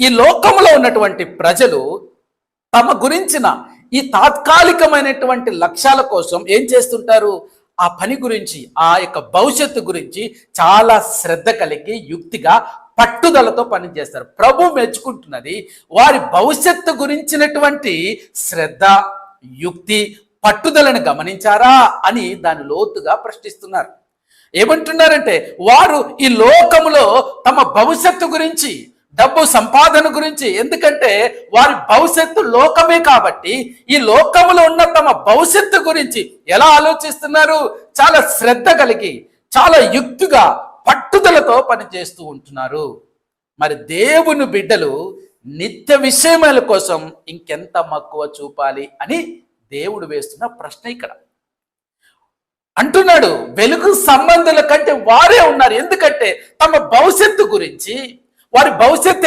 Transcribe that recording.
ఈ లోకంలో ఉన్నటువంటి ప్రజలు తమ గురించిన ఈ తాత్కాలికమైనటువంటి లక్ష్యాల కోసం ఏం చేస్తుంటారు? ఆ పని గురించి ఆ యొక్క భవిష్యత్తు గురించి చాలా శ్రద్ధ కలిగి యుక్తిగా పట్టుదలతో పనిచేస్తారు. ప్రభు మెచ్చుకుంటున్నది వారి భవిష్యత్తు గురించినటువంటి శ్రద్ధ యుక్తి పట్టుదలను గమనించారా అని దాని లోతుగా ప్రశ్నిస్తున్నారు. ఏమంటున్నారంటే వారు ఈ లోకములో తమ భవిష్యత్తు గురించి డబ్బు సంపాదన గురించి. ఎందుకంటే వారి భవిష్యత్తు లోకమే కాబట్టి ఈ లోకములో ఉన్న తమ భవిష్యత్తు గురించి ఎలా ఆలోచిస్తున్నారు? చాలా శ్రద్ధ కలిగి చాలా యుక్తిగా పట్టుదలతో పనిచేస్తూ ఉంటున్నారు. మరి దేవుని బిడ్డలు నిత్య విషయముల కోసం ఇంకెంత మక్కువ చూపాలి అని దేవుడు వేస్తున్న ప్రశ్న ఇక్కడ. అంటున్నాడు వెలుగు సంబంధుల కంటే వారే ఉన్నారు. ఎందుకంటే తమ భవిష్యత్తు గురించి వారి భవిష్యత్తు